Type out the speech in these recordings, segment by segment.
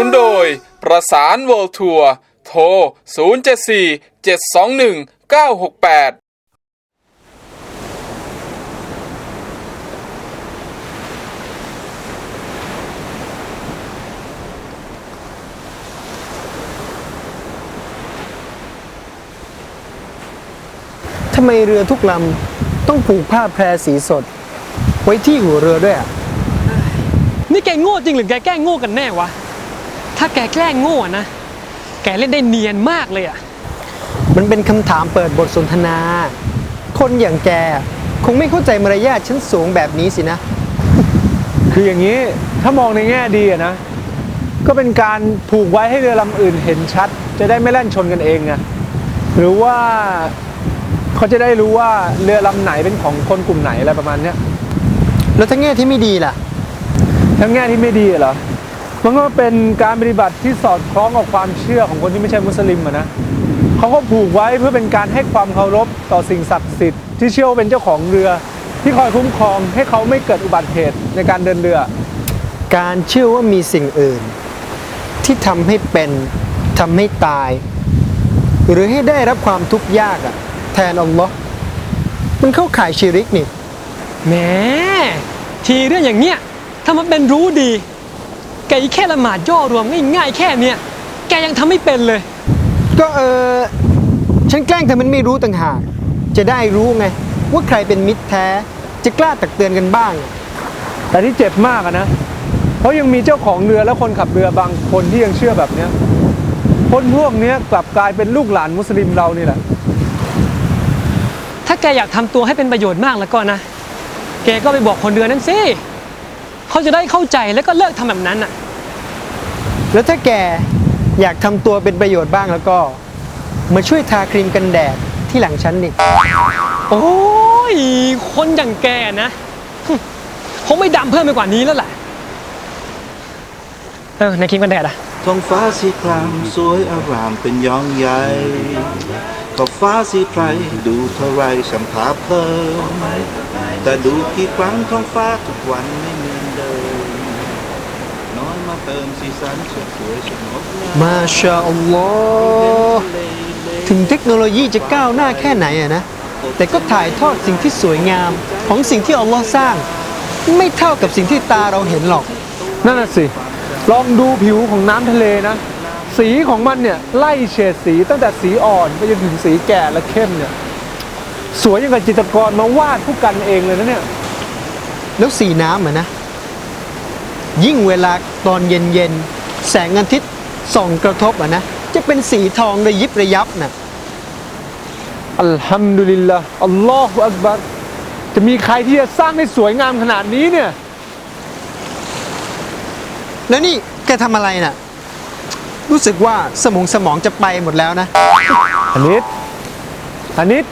นับสนุนโดย ประสานเวิลด์ทัวร์โทร 074 721 968ทำไมเรือทุกลำต้องผูกผ้าแพรสีสด ไว้ที่หัวเรือด้วยอะนี่แกโง่จริงหรือแกแกล้งโง่กันแน่วะ ถ้าแกแกล้งโง่อะนะ แกเล่นได้เนียนมากเลยอะมันเป็นคำถามเปิดบทสนทนา คนอย่างแกคงไม่เข้าใจมารยาทชั้นสูงแบบนี้สินะ คืออย่างนี้ถ้ามองในแง่ดีอะนะ ก็เป็นการผูกไว้ให้เรือลำอื่นเห็นชัด จะได้ไม่แล่นชนกันเองไงหรือว่าเขาจะได้รู้ว่าเรือลำไหนเป็นของคนกลุ่มไหนอะไรประมาณเนี้ยแล้วถ้าแง่ที่ไม่ดีล่ะ ทั้งแง่ที่ไม่ดีเหรอ มันก็เป็นการปฏิบัติที่สอดคล้องกับความเชื่อของคนที่ไม่ใช่มุสลิมอะนะเขาก็ผูกไว้เพื่อเป็นการให้ความเคารพต่อสิ่งศักดิ์สิทธิ์ที่เชื่อว่าเป็นเจ้าของเรือ ที่คอยคุ้มครองให้เขาไม่เกิดอุบัติเหตุในการเดินเรือ การเชื่อว่ามีสิ่งอื่น ที่ทำให้เป็นทำให้ตาย หรือให้ได้รับความทุกข์ยากอะแทนอัลลอฮ์มันเข้าข่ายชิริกนี่แหมทีเรื่องอย่างเนี้ยถ้ามันเป็นรู้ดี แกแค่ละหมาดย่อรวมง่ายๆแค่เนี้ยแกยังทำไม่เป็นเลย ก็เออฉันแกล้งเธอมันไม่รู้ต่างหาก จะได้รู้ไง ว่าใครเป็นมิตรแท้ จะกล้าตักเตือนกันบ้าง แต่ที่เจ็บมากอะนะ เพราะยังมีเจ้าของเรือและคนขับเรือบางคนที่ยังเชื่อแบบเนี้ยคนพวกเนี้ยกลับกลายเป็นลูกหลานมุสลิมเรานี่แหละ ถ้าแกอยากทำตัวให้เป็นประโยชน์มากแล้วก็นะ แกก็ไปบอกคนเรือนั้นสิ เขาจะได้เข้าใจแล้วก็เลิกทำแบบนั้นอะ แล้วถ้าแกอยากทำตัวเป็นประโยชน์บ้างแล้วก็ มาช่วยทาครีมกันแดดที่หลังฉันนี่โอ้ยคนอย่างแกนะฮึคงไม่ดำเพิ่มไปกว่านี้แล้วแหละเออในครีมกันแดดอะท้องฟ้าสีครามสวยอารามเป็นย้องใหญ่ขอบฟ้าสีไพรดูเท่าไรสัมภาเพลินแต่ดูกี่ครั้งท้องฟ้าทุกวันไม่เหมือนเดิมน้อยมาเติมสีสันสดสวยสดงดงามมาชาอัลลอฮ์ถึงเทคโนโลยีจะก้าวหน้าแค่ไหนอะนะ แต่ก็ถ่ายทอดสิ่งที่สวยงามของสิ่งที่อัลลอฮ์สร้าง ไม่เท่ากับสิ่งที่ตาเราเห็นหรอก นั่นน่ะสิ ลองดูผิวของน้ำทะเลนะ สีของมันเนี่ยไล่เฉดสีตั้งแต่สีอ่อนไปจนถึงสีแก่และเข้มเนี่ย สวยอย่างกับจิตรกรมาวาดผู้กันเองเลยนะเนี่ย แล้วสีน้ำอะนะ ยิ่งเวลาตอนเย็นๆ แสงอาทิตย์ส่องกระทบอะนะ จะเป็นสีทองระยิบระยับนะอัลฮัมดุลิลละอัลลอฮฺอักบัรจะมีใครที่จะสร้างได้สวยงามขนาดนี้เนี่ย แล้วนี่แกทำอะไรน่ะ รู้สึกว่าสมองสมองจะไปหมดแล้วนะอันนิดอันนิด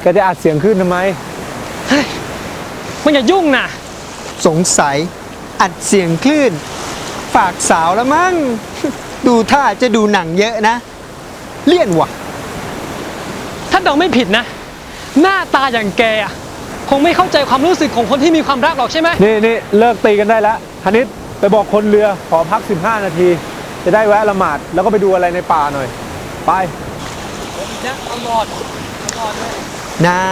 แกจะอัดเสียงขึ้นทำไม มันอย่ายุ่งนะ สงสัย อัดเสียงคลื่น ฝากสาวแล้วมั้ง ดูท่าจะดูหนังเยอะนะ เลี่ยนว่ะ ถ้าเดาไม่ผิดนะ หน้าตาอย่างแกอะคงไม่เข้าใจความรู้สึกของคนที่มีความรักหรอกใช่ไหมนี่นี่เลิกตีกันได้แล้วฮันนิดไปบอกคนเรือขอพัก 15 นาที จะได้แวะละหมาดแล้วก็ไปดูอะไรในป่าหน่อย ไปน่า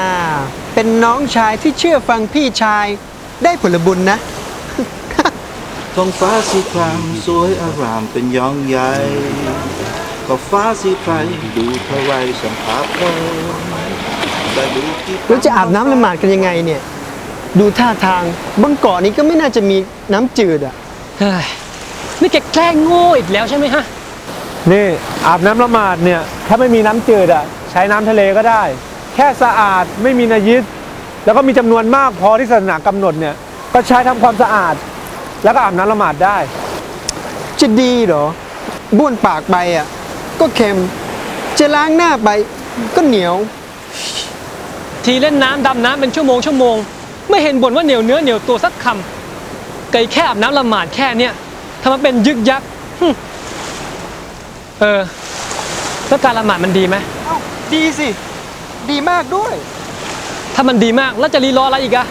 เป็นน้องชายที่เชื่อฟังพี่ชายได้ผลบุญนะ ท้องฟ้าสีครามสวยอารามเป็นย้องใหญ่ขอบฟ้าสีไพรดูเท่าไรสัมภาเพลินแต่ดูกี่ครั้งแล้วจะอาบน้ำละหมาดกันยังไงเนี่ย ดูท่าทางบนเกาะนี้ก็ไม่น่าจะมีน้ำจืดอะเฮ้ยนี่แกแกล้งโง่อีกแล้วใช่ไหมฮะ นี่อาบน้ำละหมาดเนี่ย ถ้าไม่มีน้ำจืดอะ ใช้น้ำทะเลก็ได้ แค่ค่สะอาดไม่มีนายิดแล้วก็มีจำนวนมากพอที่ศาสนากำหนดเนี่ย ก็ใช้ทำความสะอาด แล้วก็อาบน้ำละหมาดได้ จะดีเหรอบ้วนปากไปอะ ก็เค็ม จะล้างหน้าไป ก็เหนียว ทีเล่นน้ำดำน้ำเป็นชั่วโมงชั่วโมง ไม่เห็นบ่นว่าเหนียวเนื้อเหนียวตัวสักคำไก่แค่อาบน้ำละหมาดแค่เนี้ยทำไมเป็นยึกยักหึเออ แล้วการละหมาดมันดีไหมเอ้าดีสิ ดีมากด้วย ถ้ามันดีมากแล้วจะรีรออะไรอีกอะ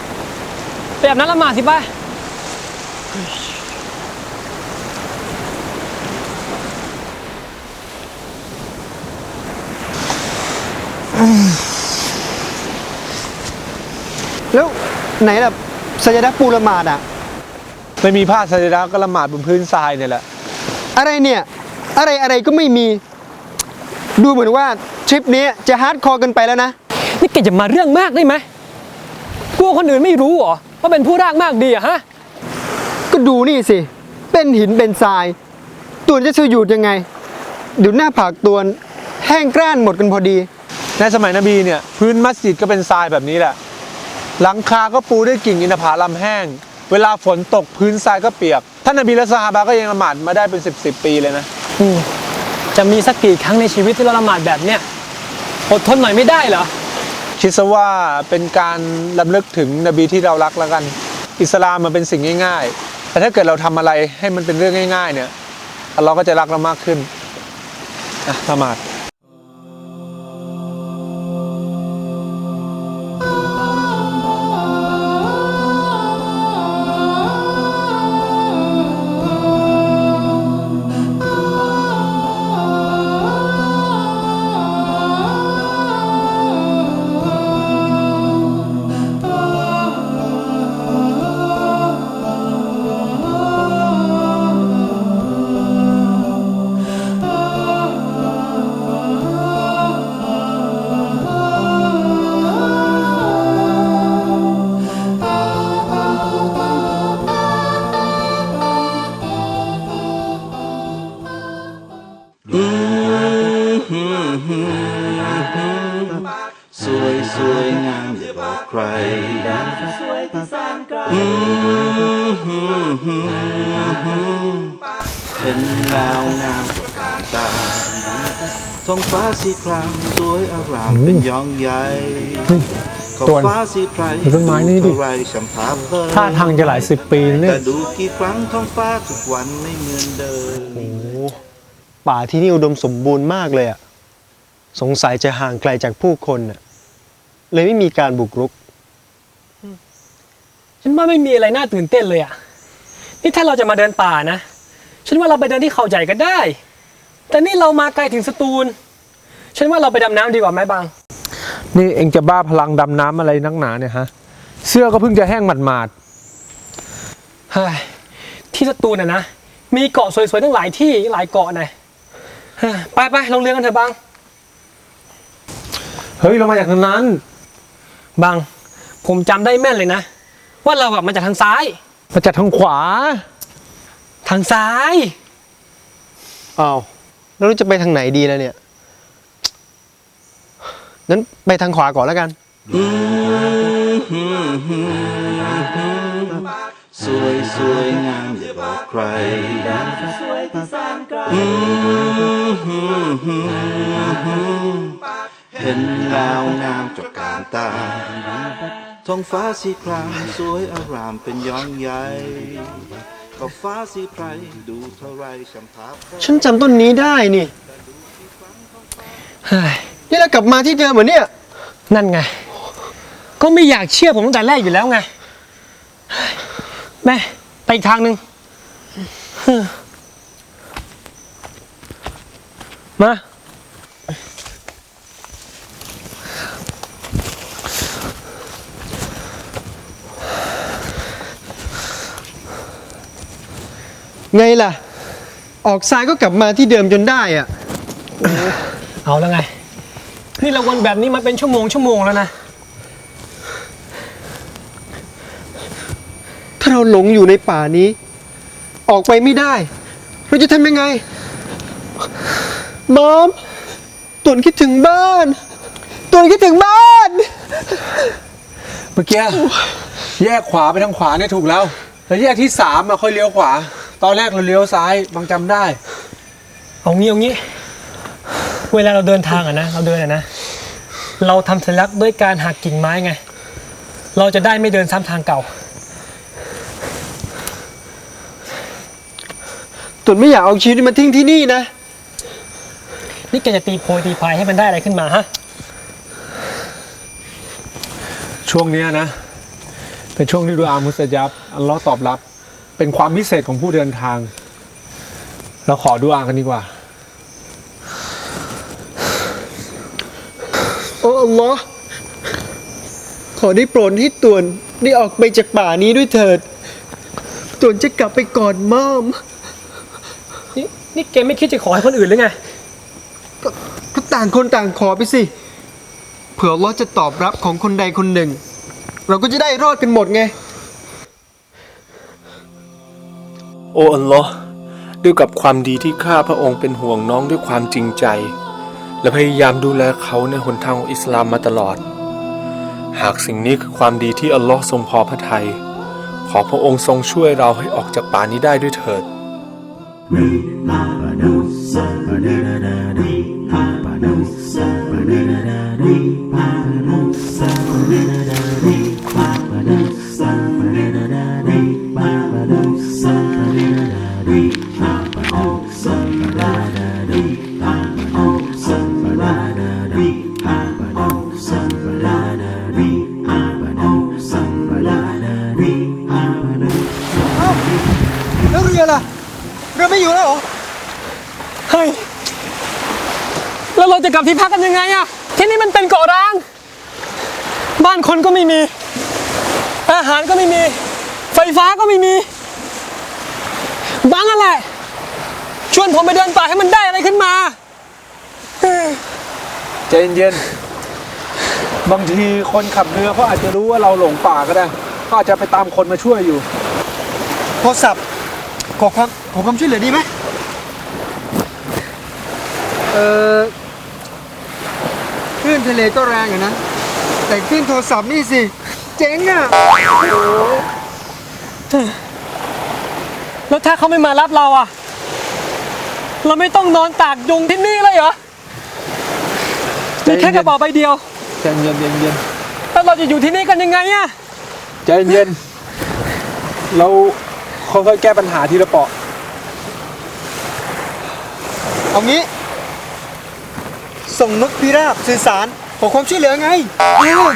ไปอาบน้ำละหมาดสิไป แล้วไหนล่ะสัญญาปูละหมาดอะ ไม่มีผ้าสรีระก็ละหมาดบนพื้นทรายเนี่ยแหละ อะไรเนี่ย อะไรอะไรก็ไม่มี ดูเหมือนว่าทริปนี้จะฮาร์ดคอร์เกันไปแล้วนะ นี่แกจะมาเรื่องมากได้ไหมกลัวคนอื่นไม่รู้เหรอว่าเป็นผู้รากมากดีอะฮะก็ ดูนี่สิ เป็นหินเป็นทราย ตัวจะสยุดยังไงเดี๋ยวหน้าผากตัวแห้งกร้านหมดกันพอดี ในสมัยนบีเนี่ยพื้นมัสยิดก็เป็นทรายแบบนี้แหละ หลังคาก็ปูด้วยกิ่งอินทผลัมแห้ง เวลาฝนตกพื้นทรายก็เปียก ท่านนบีและซอฮาบะก็ยังละหมาดมาได้เป็น10บสปีเลยนะอืมจะมีสักกี่ครั้งในชีวิตที่เราละหมาดแบบเนี้ยอดทนหน่อยไม่ได้เหรอคิดซะว่าเป็นการลำลึกถึงนบีที่เรารักแล้วกัน อิสลามมันเป็นสิ่งง่าย ๆ แต่ถ้าเกิดเราทำอะไรให้มันเป็นเรื่องง่าย ๆ เนี่ย เราก็จะรักเรามากขึ้นอะละมาด ท้องฟ้าสีครามสวยอารามเป็นยองใหญ่ขอบตัวฟ้าสีไพรดูต้นไม้นี่ดิ เท่าไรฉันพาเพลินท่าทางจะหลายสิบปีนะเนี่ยแต่ดูกี่ครั้งท้องฟ้าทุกวันไม่เหมือนเดิม โอ้โหป่าที่นี่อุดมสมบูรณ์มากเลยอะสงสัยจะห่างไกลจากผู้คนน่ะเลยไม่มีการบุกรุก ฉันว่าไม่มีอะไรน่าตื่นเต้นเลยอะนี่ถ้าเราจะมาเดินป่านะ ฉันว่าเราไปเดินที่เขาใหญ่ก็ได้ แต่นี่เรามาไกลถึงสตูล ฉันว่าเราไปดำน้ำดีกว่าไหมบาง นี่เองจะบ้าพลังดำน้ำอะไรนักหนาเนี่ยฮะ เสื้อก็เพิ่งจะแห้งหมาดเฮ้ยที่สตูลน่ะนะ มีเกาะสวยๆตั้งหลายที่หลายเกาะหน่อยเฮ้ยไปไปลงเรือกันเถอะบาง ๆ เฮ้ย เรามาจากทางนั้น บาง ผมจำได้แม่นเลยนะ ว่าเราอะมาจากทางซ้าย มาจากทางขวา ทางซ้าย อ้าว แล้วเราจะไปทางไหนดีแล้วเนี่ยนั้นไปทางขวาก่อนแล้วกัน สวยสวยงามอย่าบอกใครอืมเห็นแล้วงามจบการตาท้องฟ้าสีครามสวยอารามเป็นย้อนใหญ่ ก็ฟ้าสีไพรดูเท่าไรฉันพาเพลินฉันจำต้นนี้ได้นี่เฮ้ยนี่เรากลับมาที่เดิมเหมือนเนี่ยนั่นไง ก็ไม่อยากเชื่อผมตั้งแต่แรกอยู่แล้วไงเฮ้ยแม่ไปอีกทางหนึ่งเฮ้ยมา ไงล่ะ ออกซ้ายก็กลับมาที่เดิมจนได้อะเอาแล้วไง นี่เราวนแบบนี้มาเป็นชั่วโมงชั่วโมงแล้วนะ ถ้าเราหลงอยู่ในป่านี้ ออกไปไม่ได้ เราจะทำยังไงบอมตุนคิดถึงบ้านตุนคิดถึงบ้าน เมื่อกี้แยกขวาไปทางขวาเนี่ยถูกแล้ว แล้วแยกที่สามมาค่อยเลี้ยวขวา ตอนแรกเราเลี้ยวซ้ายบางจำได้ เอางี้เอางี้ เวลาเราเดินทางอะนะเราเดินอะนะเราทำสัญลักษณ์ด้วยการหักกิ่งไม้ไง เราจะได้ไม่เดินซ้ำทางเก่า ตุนไม่อยากเอาชีวิตมาทิ้งที่นี่นะ นี่แกจะตีโพยตีพายให้มันได้อะไรขึ้นมาฮะช่วงเนี้ยนะ เป็นช่วงที่ดูอามุสยับอัลเลอฮ์ตอบรับ เป็นความพิเศษของผู้เดินทาง เราขอดูอากันดีกว่าโอ้อัลลอฮ์ขอได้โปรดให้ตวนได้ออกไปจากป่านี้ด้วยเถิดตวนจะกลับไปกอดม่อมนี่นี่แกไม่คิดจะขอให้คนอื่นหรือไงก็ต่างคนต่างขอไปสิ เผื่ออัลลอฮ์จะตอบรับของคนใดคนหนึ่ง เราก็จะได้รอดกันหมดไง โอ้อัลลอฮ์ด้วยกับความดีที่ข้าพระองค์เป็นห่วงน้องด้วยความจริงใจ และพยายามดูแลเขาในหนทางของอิสลามมาตลอด หากสิ่งนี้คือความดีที่อัลลอฮ์ทรงพอพระทัยขอพระองค์ทรงช่วยเราให้ออกจากป่านี้ได้ด้วยเถิด จะกลับที่พักกันยังไงอะที่นี่มันเป็นเกาะร้าง บ้านคนก็ไม่มี อาหารก็ไม่มี ไฟฟ้าก็ไม่มีบังอะไรชวนผมไปเดินป่าให้มันได้อะไรขึ้นมาใจเย็นๆบางทีคนขับเรือเขาอาจจะรู้ว่าเราหลงป่าก็ได้เขาอาจจะไปตามคนมาช่วยอยู่ โทรศัพท์ขอความขอความช่วยเหลือดีไหมเออ คลื่นทะเลก็แรงอยู่นะ แต่คลื่นโทรศัพท์นี่สิ เจ๋งอะ แล้วถ้าเขาไม่มารับเราอะเราไม่ต้องนอนตากยุงที่นี่เลยเหรอมีแค่กระเป๋าใบเดียว ใจเย็นๆเย็นแล้วเราจะอยู่ที่นี่กันยังไงอะๆใจเย็นๆเราค่อยๆแก้ปัญหาทีละเปาะ เอางี้ ส่งนกพิราบสื่อสารขอความช่วยเหลือไงเออ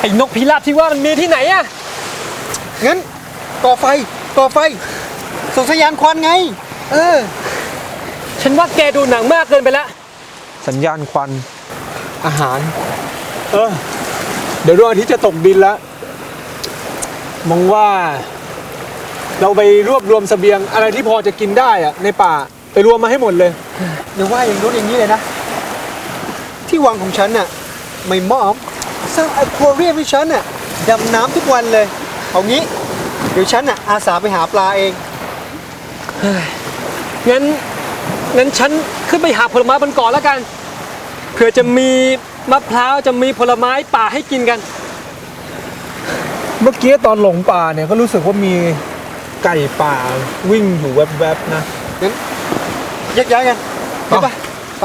ไอ้นกพิราบที่ว่ามันมีที่ไหนอะงั้นก่อไฟก่อไฟ ส่งสัญญาณควันไง เออ ฉันว่าแกดูหนังมากเกินไปแล้วสัญญาณควัน อาหาร เออ เดี๋ยวดวงอาทิตย์จะตกดินแล้วมองว่า เราไปรวบรวมเสบียงอะไรที่พอจะกินได้อะในป่าไปรวมมาให้หมดเลย เดี๋ยวว่าอย่างนู้นอย่างนี้เลยนะ ที่วังของฉันน่ะไม่มอมสร้างอควาเรียมให้ฉันน่ะดำน้ำทุกวันเลย เอางี้ เดี๋ยวฉันน่ะอาสาไปหาปลาเองงั้นงั้นฉันขึ้นไปหาผลไม้บนเกาะแล้วกัน เผื่อจะมีมะพร้าวจะมีผลไม้ป่าให้กินกัน เมื่อกี้ตอนหลงป่าเนี่ยก็รู้สึกว่ามีไก่ป่าวิ่งอยู่แวบๆนะงั้นแยกย้ายกันไปป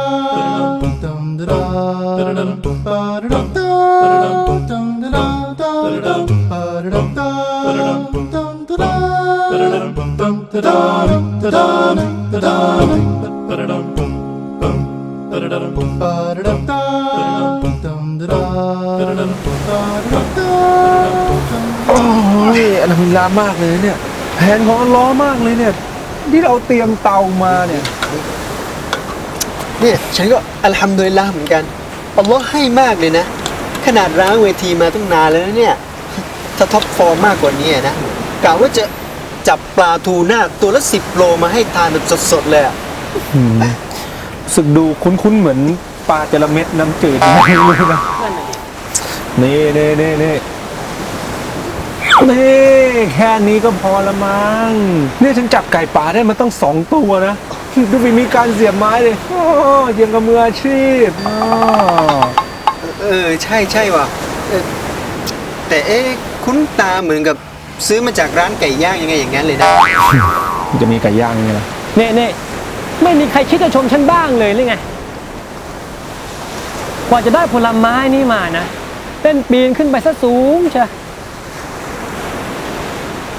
โอ้ยอัลฮัมดุลิลลาห์มากเลยเนี่ยแผนของอัลเลอฮ์มากเลยเนี่ย ที่เราเตรียมเตามาเนี่ย เนี่ยฉันก็อัลฮัมดุลิลละห์เหมือนกันอัลลอฮ์ให้มากเลยนะ ขนาดร้างเวทีมาตั้งนานแล้วนะเนี่ย ถ้าท็อปฟอร์มมากกว่านี้นะกะว่าจะ จับปลาทูน่าตัวละสิบโลมาให้ทานแบบสดๆเลยอะรู้สึกดูคุ้นๆเหมือนปลาจระเม็ดน้ำจืดไม่รู้นะนี่นี่นี่นี่นี่แค่นี้ก็พอละมั้งเนี่ยฉันจับไก่ป่าได้มาตั้งสองตัวนะ ดูมีมีการเสียบไม้เลยโอ้ยังกับมืออาชีพอ้อเออ ใช่ใช่ว่ะเออแต่เอ๊ะคุ้นตาเหมือนกับ ซื้อมาจากร้านไก่ย่างยังไงอย่างนั้นเลยนะ มันจะมีไก่ย่างไงล่ะเน่เน่ไม่มีใครคิดจะชมฉันบ้างเลยหรือไง กว่าจะได้ผลไม้นี่มานะเต้นปีนขึ้นไปซะสูงเชีย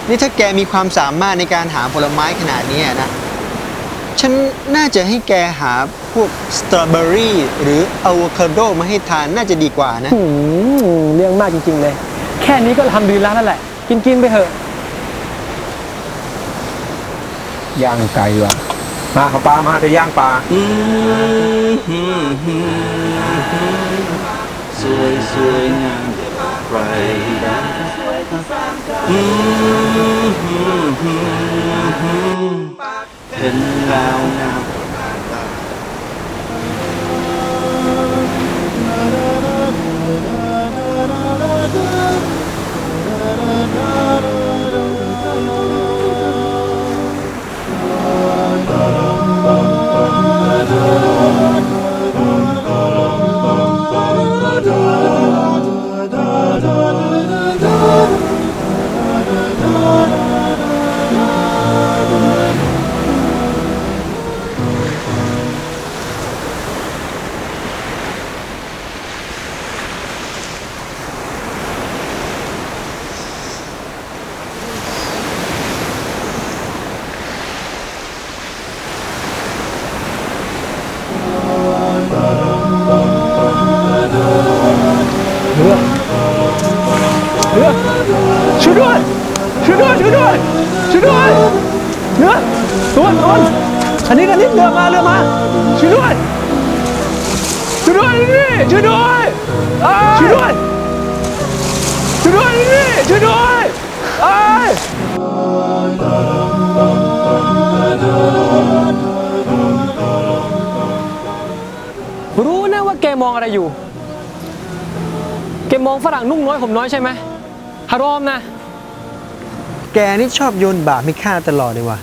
นี่ถ้าแกมีความสามารถในการหาผลไม้ขนาดนี้อะนะ ฉันน่าจะให้แกหาพวกสตรอเบอรี่หรืออะโวคาโดมาให้ทานน่าจะดีกว่านะหืมเรื่องมากจริงๆเลย แค่นี้ก็ทำดีแล้วนั่นแหละ กินกินๆไปเถอะย่างไก่ว่ะมาขอปลามาจะย่างปลาสวยสวยงามใครเห็นแล้วงาม ตัวตัวอันนี้กันนิดเรือมาเรือมาช่วยด้วยช่วยด้วยนี่ช่วยด้วยอ้ายช่วยด้วยช่วยด้วยนี่ช่วยด้วยอ้ายรู้นะว่าแกมองอะไรอยู่ แกมองฝรั่งนุ่งน้อยผมน้อยใช่ไหมฮารอมนะ แกนี่ชอบโยนบาปให้ข้าตลอดเลยว่ะ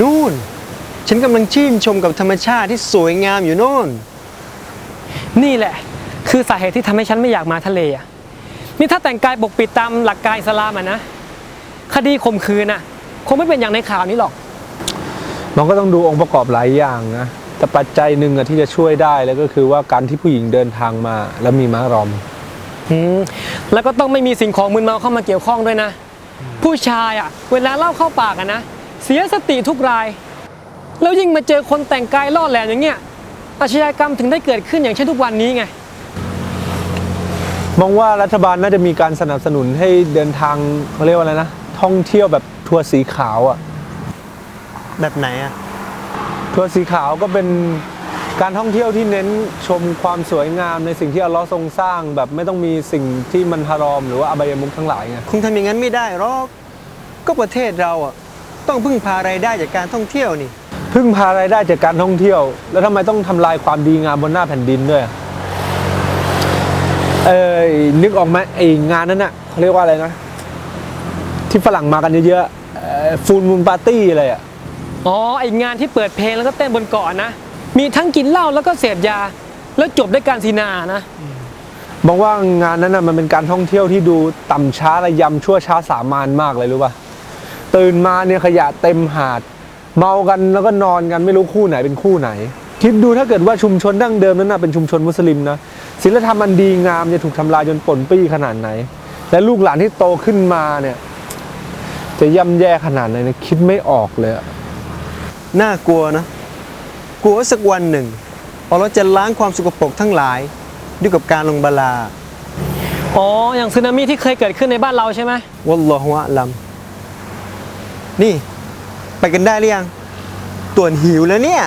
นู่น ฉันกำลังชื่นชมกับธรรมชาติที่สวยงามอยู่โน่น นี่แหละ คือสาเหตุที่ทำให้ฉันไม่อยากมาทะเลอะนี่ถ้าแต่งกายปกปิดตามหลักการอิสลามอะนะคดีข่มขืนอะ คงไม่เป็นอย่างในข่าวนี้หรอก มันก็ต้องดูองค์ประกอบหลายอย่างนะแต่ปัจจัยหนึ่งอะที่จะช่วยได้เลยก็คือว่าการที่ผู้หญิงเดินทางมาแล้วมีม้ารอมอืมแล้วก็ต้องไม่มีสิ่งของมึนเมาเข้ามาเกี่ยวข้องด้วยนะ ผู้ชายอะ เวลาเล่าเข้าปากอะนะ เสียสติทุกราย แล้วยิ่งมาเจอคนแต่งกายล่อแหลมอย่างเงี้ยอาชญากรรมถึงได้เกิดขึ้นอย่างเช่นทุกวันนี้ไงมองว่ารัฐบาลน่าจะมีการสนับสนุนให้เดินทางเขาเรียกว่าอะไรนะ ท่องเที่ยวแบบทัวร์สีขาวอะแบบไหนอะทัวร์สีขาวก็เป็นการท่องเที่ยวที่เน้นชมความสวยงามในสิ่งที่อัลเลอฮ์ทรงสร้าง แบบไม่ต้องมีสิ่งที่มันฮารอม หรือว่าอบายมุขทั้งหลายไงคงทำอย่างนั้นไม่ได้หรอกก็ประเทศเราอะ ต้องพึ่งพารายได้จากการท่องเที่ยวนี่ พึ่งพารายได้จากการท่องเที่ยว แล้วทำไมต้องทำลายความดีงามบนหน้าแผ่นดินด้วยอะเอ้ยนึกออกไหมไองานนั้นน่ะเขาเรียกว่าอะไรนะ ที่ฝรั่งมากันเยอะๆฟูลมูนปาร์ตี้อะไรอะอ๋อไองานที่เปิดเพลงแล้วก็เต้นบนเกาะนะ มีทั้งกินเหล้าแล้วก็เสพยา แล้วจบด้วยการซีนานะมองว่างานนั้นน่ะมันเป็นการท่องเที่ยวที่ดูต่ำช้าระยำชั่วช้าสามานมากเลยรู้ป่ะ ตื่นมาเนี่ยขยะเต็มหาด เมากันแล้วก็นอนกันไม่รู้คู่ไหนเป็นคู่ไหน คิดดูถ้าเกิดว่าชุมชนดั้งเดิมนั้นน่ะเป็นชุมชนมุสลิมนะศีลธรรมอันดีงามจะถูกทำลายจนป่นปี้ขนาดไหน และลูกหลานที่โตขึ้นมาเนี่ยจะย่ำแย่ขนาดไหนเนี่ยคิดไม่ออกเลยอะน่ากลัวนะกลัวว่าสักวันหนึ่งอัลเลอฮ์จะล้างความสกปรกทั้งหลายด้วยกับการลงบาลาอ๋ออย่างสึนามิที่เคยเกิดขึ้นในบ้านเราใช่ไหมวัลลอฮุอะลัม นี่ ไปกันได้หรือยังต่วนหิวแล้วเนี่ย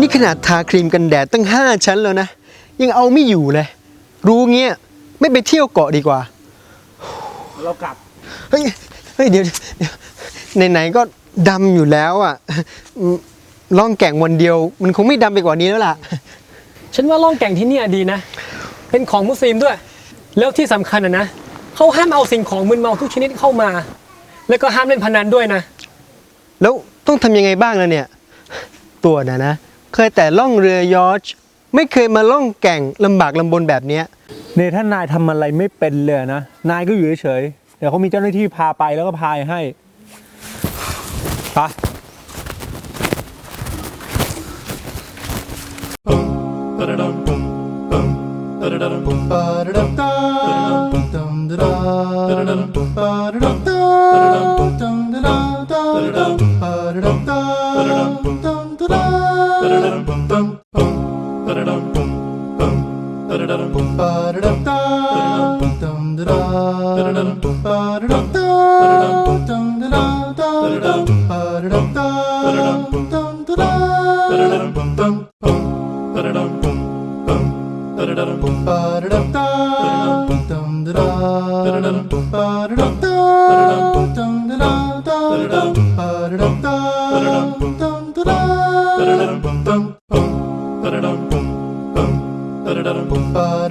นี่ขนาดทาครีมกันแดดตั้งห้าชั้นแล้วนะ ยังเอาไม่อยู่เลย รู้เงี้ย ไม่ไปเที่ยวเกาะดีกว่า เรากลับ เฮ้ย เฮ้ยเดี๋ยวเดี๋ยวไหนๆก็ดำอยู่แล้วอะอืมล่องแก่งวันเดียว มันคงไม่ดำไปกว่านี้แล้วล่ะ ฉันว่าล่องแก่งที่เนี่ยดีนะ เป็นของมุสลิมด้วย แล้วที่สำคัญอะนะเขาห้ามเอาสิ่งของมึนเมาทุกชนิดเข้ามา แล้วก็ห้ามเล่นพนันด้วยนะ แล้วต้องทำยังไงบ้างล่ะเนี่ย ตัวนะนะ เคยแต่ล่องเรือยอชต์ไม่เคยมาล่องแก่งลำบากลำบนแบบเนี้ยเนี่ยถ้านายทำอะไรไม่เป็นเลยนะ นายก็อยู่เฉยๆเดี๋ยวเขามีเจ้าหน้าที่พาไปแล้วก็พายให้ไป เ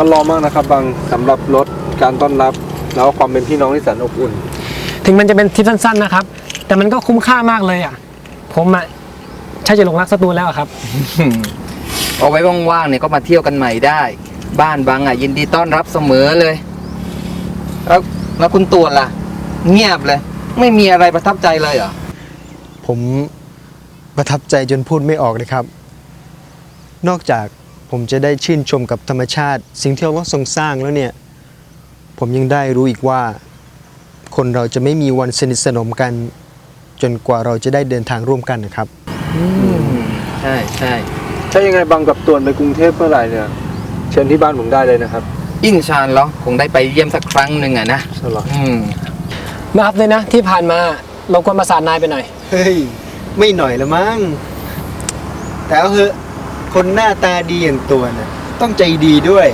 กกันรอมากนะครับบางสำหรับรถการต้อนรับ แล้วก็ความเป็นพี่น้องที่แสนอบอุ่น ถึงมันจะเป็นทริปสั้นๆนะครับ แต่มันก็คุ้มค่ามากเลยอะ ผมอะใช่จะหลงรักสตูลแล้วอะครับ เอาไว้ว่างๆเนี่ยก็มาเที่ยวกันใหม่ได้ บ้านบางอะยินดีต้อนรับเสมอเลย แล้วแล้วคุณตัวล่ะ เงียบเลย ไม่มีอะไรประทับใจเลยเหรอ ผมประทับใจจนพูดไม่ออกเลยครับ นอกจาก ผมจะได้ชื่นชมกับธรรมชาติ สิ่งที่อัลเลอฮ์ทรงสร้างแล้วเนี่ย ผมยังได้รู้อีกว่า คนเราจะไม่มีวันสนิทสนมกัน จนกว่าเราจะได้เดินทางร่วมกันนะครับ ใช่ใช่ถ้ายังไงบางกับตัวนไปกรุงเทพเมื่อไหร่เนี่ย เชิญที่บ้านผมได้เลยนะครับอินชาอัลลอฮ์คงได้ไปเยี่ยมสักครั้งหนึ่งอะนะตลอดอืมมาครับเลยนะ ที่ผ่านมาเราควรประสานนายไปหน่อย เฮ้ย ไม่หน่อยละมั้งแต่เอาเถอะ คนหน้าตาดีอย่างตัวน่ะต้องใจดีด้วย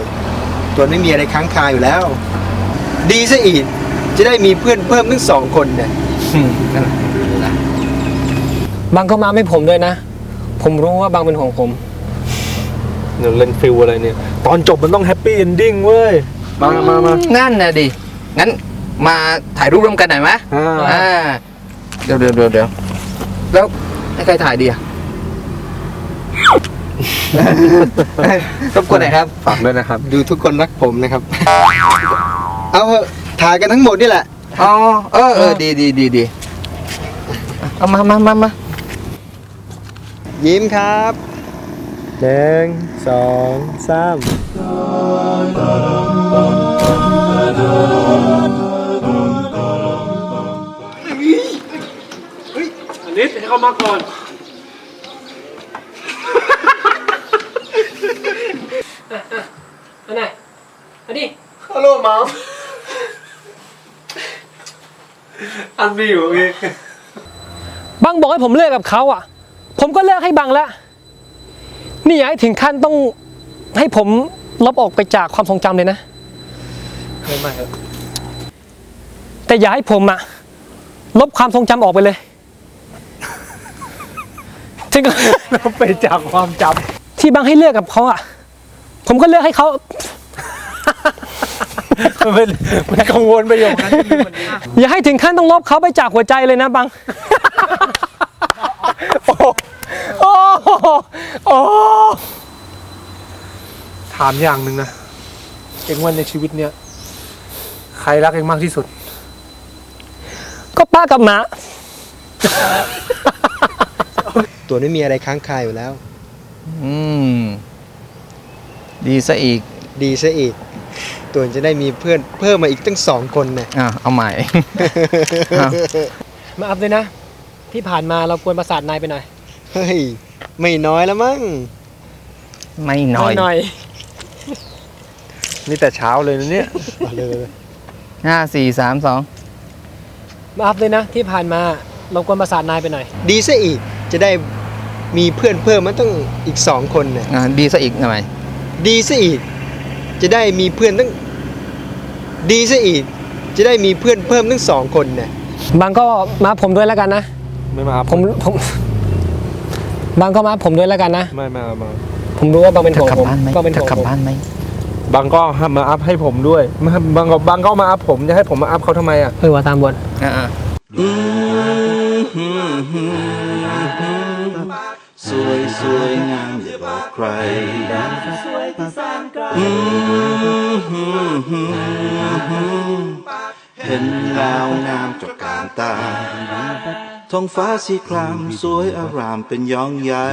ตัวไม่มีอะไรค้างคาอยู่แล้ว ดีซะอีก จะได้มีเพื่อนเพิ่มทั้งสองคนเนี่ยบางก็มาไม่ผมด้วยนะ ผมรู้ว่าบางเป็นห่วงผมเดี๋ยวเล่นฟิลอะไรเนี่ย ตอนจบมันต้องแฮปปี้เอนดิ้งเว้ย มามามานั่นนะดิ งั้นมาถ่ายรูปร่วมกันหน่อยไหมอ่า อ่า เดี๋ยวเดี๋ยวเดี๋ยวเดี๋ยวแล้วให้ใครถ่ายดีอะ รบกวนหน่อยครับ ฝากด้วยนะครับ ดูทุกคนรักผมนะครับ เอาเถอะถ่ายกันทั้งหมดนี่แหละ อ๋อ เออเออดีดีดีดีเอามามามามายิ้มครับหนึ่งสองสามอันนี้ให้เขามาก่อนอันไหนอันนี้ ฮัลโหลมอม อันนี้อยู่เองบังบอกให้ผมเลิกกับเขาอะ ผมก็เลิกให้บังแล้ว นี่อย่าให้ถึงขั้นต้องให้ผมลบออกไปจากความทรงจำเลยนะ ไม่ไม่ครับแต่อย่าให้ผมอะลบความทรงจำออกไปเลยถึงเราไปจากความจที่บังให้เลิกกับเขาอะผมก็เลิกให้เขาำ มันเป็นมันกังวลประโยคนั้นมันอย่าให้ถึงขั้นต้องลบเขาไปจากหัวใจเลยนะบังโอ้ถามอย่างหนึ่งนะ เองว่าในชีวิตเนี้ยใครรักเองมากที่สุด ก็ป้ากับหมา ตัวไม่มีอะไรค้างคาอยู่แล้ว อืม ดีซะอีก ดีซะอีก ตัวจะได้มีเพื่อนเพิ่มมาอีกตั้งสองคนเนี่ยอะเอาใหม่อ้าวมาอัพเลยนะ ที่ผ่านมาเรากวนประสาทนายไปหน่อย เฮ้ย ไม่น้อยแล้วมั้งไม่หน่อย หน่อย นี่แต่เช้าเลยนะเนี่ยเอาเลยเลยห้าสี่สามสองมาอัพเลยนะ ที่ผ่านมาเรากวนประสาทนายไปหน่อย ดีซะอีกจะได้มีเพื่อนเพิ่มมาตั้งอีกสองคนเนี่ยอะดีซะอีกหน่อยดีซะอีก จะได้มีเพื่อนตั้งดีซะอีก จะได้มีเพื่อนเพิ่มตั้งสองคนเนี่ยบางก็มาผมด้วยแล้วกันนะ ไม่มาผมผม บางก็มาผมด้วยแล้วกันนะ ไม่มามาผมรู้ว่าบางเป็นจะห่วงกลับผมบ้านไหมบางเป็นจะห่วงกลับผมบ้านไหมบางก็มาอัพให้ผมด้วยมาบางก็บางก็มาอัพผมจะให้ผมมาอัพเขาทำไมอะเออว่าตามบทอ่า สวยสวยงามอย่าบอกใครอืมเห็นแล้วงามจากการตาท้องฟ้าสีครามสวยอารามเป็นยองใหญ่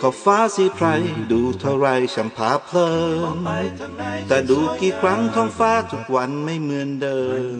ขอบฟ้าสีไพรดูเท่าไรช่างพาเพลินแต่ดูกี่ครั้งท้องฟ้าทุกวันไม่เหมือนเดิม